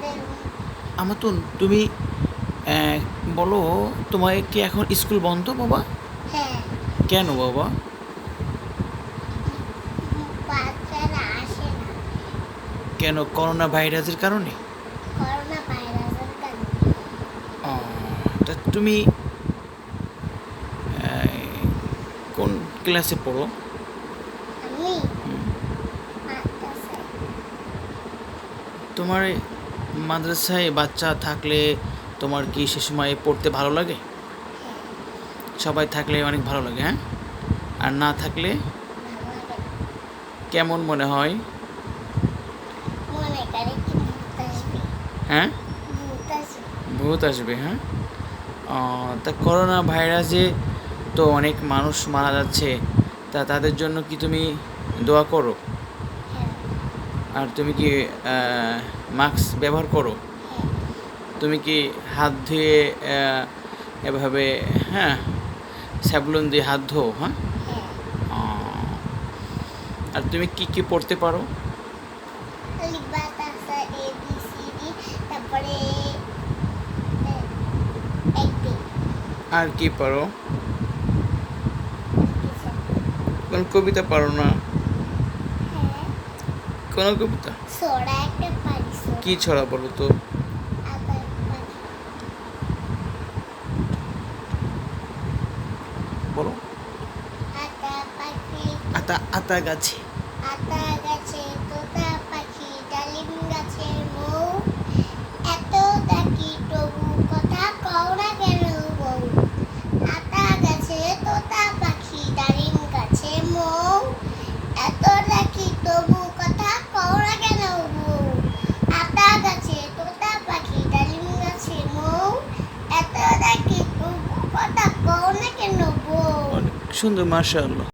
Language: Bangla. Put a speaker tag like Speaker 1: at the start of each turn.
Speaker 1: আমাদের
Speaker 2: আমাতুন তুমি বলো তোমার কি এখন স্কুল বন্ধ বাবা?
Speaker 1: হ্যাঁ।
Speaker 2: কেন বাবা? কেন করোনা ভাইরাসের কারণে? তা তুমি কোন ক্লাসে পড়ো? তোমার মাদ্রাসায় বাচ্চা থাকলে তোমার কি সে সময় পড়তে ভালো লাগে? সবাই থাকলে অনেক ভালো লাগে হ্যাঁ? আর না থাকলে কেমন মনে হয়? হ্যাঁ?
Speaker 1: ভূত আসবে।
Speaker 2: হ্যাঁ? তা করোনা ভাইরাসে তো অনেক মানুষ মারা যাচ্ছে। তা তাদের জন্য কি তুমি দোয়া করো? আর তুমি কি মাস্ক ব্যবহার করো? তুমি কি হাত ধুয়ে এভাবে হ্যাঁ স্যাবলন দিয়ে হাত ধো হ্যাঁ?
Speaker 1: হ্যাঁ।
Speaker 2: আর তুমি কি কি পড়তে পারো? আর কি পারো? কোন কবিতা পারো না? কোন কবিতা? কি ছড়া বলো তো? বলো। আতা আতা গাছে।
Speaker 1: আতা গাছে তোতা পাখি ডালিম গাছে মৌ এত ডাকি তবু কথা কও না কেন বউ আতা গাছে তোতা পাখি ডালিম গাছে মৌ এত ডাকি তবু কথা কও না কেন বউ আতা গাছে তোতা পাখি ডালিম গাছে মৌ এত ডাকি তবু কথা কও না কেন বউ
Speaker 2: অনেক সুন্দর মার্শাল্লাহ